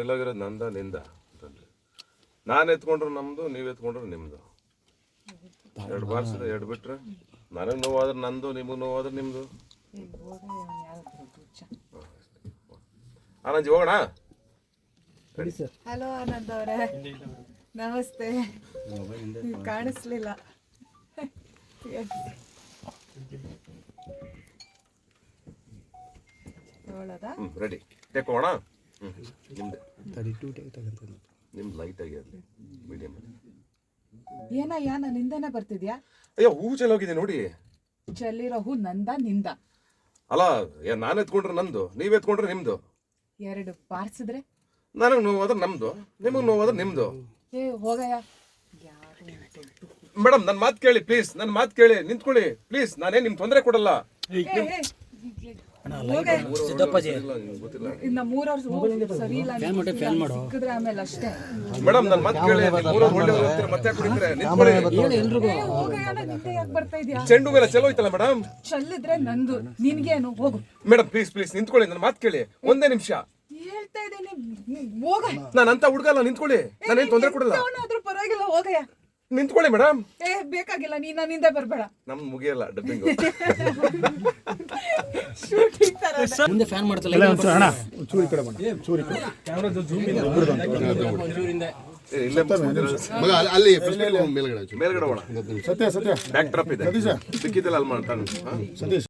ಎಲ್ಲೋಗಿರೋದು ನಂದ ನಿಂದ ಅಂತಂದ್ರೆ ನಾನು ಎತ್ಕೊಂಡ್ರು ನಮ್ದು ನೀವು ಎತ್ಕೊಂಡ್ರು ನಿಮ್ದು ಎರಡು ಬಾರ್ಸಿದ್ರೆ ಎರಡು ಬಿಟ್ರೆ ನನಗೆ ನೋವಾದ್ರೆ ನಂದು ನಿಮಗೆ ನೋವಾದ್ರೆ ನಿಮ್ದು ಆನಂಜಿ ಹೋಗೋಣ ಹಲೋ ಆನಂದ್ ಅವರೇ ನಮಸ್ತೆ ಕಾಣಿಸ್ಲಿಲ್ಲ ಕಾಣಿಸ್ಲಿಲ್ಲ ತಗೊಳ್ಳೋದಾ ಟೇಕ್ ಹೋಗೋಣ ಹ್ಞೂ ನಿಮ್ದು ಲೈಟ್ ಆಗಿರಲಿ ಮೀಡಿಯಮಲ್ಲಿ ಏನಯ್ಯ ನಾನು ನಿಂದನೆ ಬರ್ತಿದ್ಯಾ? ಅಯ್ಯೋ ಹೂ ಚೆಲ್ಲೋಗಿದೆ ನೋಡಿ. ಚೆಲ್ಲಿರೋ ಹೂ ನಂದ ನಿಂದ? ಅಲ್ಲ ಏ ನಾನು ಎತ್ಕೊಂಡ್ರೆ ನಂದು ನೀವು ಎತ್ಕೊಂಡ್ರೆ ನಿಮ್ದು. ಎರಡು ಪಾರ್ಸಿದ್ರೆ? ನನಗೆ ನೋವಾದ್ರೆ ನಮ್ದು ನಿಮಗೆ ನೋವಾದ್ರೆ ನಿಮ್ದು. ಏ ಹೋಗಯ್ಯ. ಮೇಡಮ್ ನನ್ನ ಮಾತು ಕೇಳಿ ಪ್ಲೀಸ್ ನನ್ನ ಮಾತು ಕೇಳಿ ನಿಂತ್ಕೊಳ್ಳಿ ಪ್ಲೀಸ್ ನಾನೇ ನಿಮ್ಗೆ ತೊಂದರೆ ಕೊಡಲ್ಲ. ಏ, ಏ, ಹೋಗಯ್ಯ. ಇಲ್ಲ, ನಿಮ್ಗ್ ಗೊತ್ತಿಲ್ಲ ಇನ್ನ ಮೂರವ್ರು ಸರಿ ಇಲ್ಲ ನೀವು ಸಿಕ್ಕಿದ್ರೆ ಆಮೇಲೆ ಅಷ್ಟೇ. ಮೇಡಮ್ ನನ್ನ ಮಾತು ಕೇಳಿ. ಮತ್ತೆ ಯಾಕೆ ಬರ್ತಾ ಇದೀಯಾ? ಚೆಂಡು ಮೇಲೆ ಚಲೋ ಐತಲ್ಲ ಮೇಡಮ್? ಚೆಲ್ಲಿದ್ರೆ ನಂದು. ನಿನ್ಗೇನು? ಹೋಗು. ಮೇಡಮ್ ಪ್ಲೀಸ್ ಪ್ಲೀಸ್ ನಿಂತ್ಕೊಳ್ಳಿ. ನನ್ನ ಮಾತು ಕೇಳಿ. ಒಂದೇ ನಿಮಿಷ. ಹೇಳ್ತಾ ಇದ್ದೀನಿ. ಹೋಗ. ನಾನು ಅಂತ ಹುಡುಗಲ್ಲ ನಿಂತ್ಕೊಳ್ಳಿ. ನಾನೇನು ತೊಂದರೆ ಕೊಡಲ್ಲ. ಆದ್ರೂ ಪರವಾಗಿಲ್ಲ ಹೋಗಯ್ಯ. ನಿಂತ್ಕೊಳ್ಳಿ ಮೇಡಮ್. ಏ ಬೇಕಾಗಿಲ್ಲ ನೀ ನನ್ನಿಂದ ಬರ್ಬೇಡ. ನಮ್ ಮುಗಿಯಲ್ಲ ಡಬ್ಬಿಂಗ್ ಮುಂದೆ ಫ್ಯಾನ್ ಮಾಡ್ತಲ್ಲ ಅಣ್ಣ ಚೂರಿ ಕಡೆ ಮಗ ಅಲ್ಲಿ- ಇಂದ first ಮೇಲ್ಗಡೆ ಅಲ್ಲಿ ಮೇಲ್ಗಡೆ ಹೋಗೋಣ. ಸತ್ಯ ಸತ್ಯ. ಬ್ಯಾಕ್ ಡ್ರಾಪ್ ಇದೆ ಸಿಕ್ಕಿದ್ದಲ್ಲ ಅಲ್ಲಿ ಮಾಡ್ತಾನೆ. ಸತೀಶ್.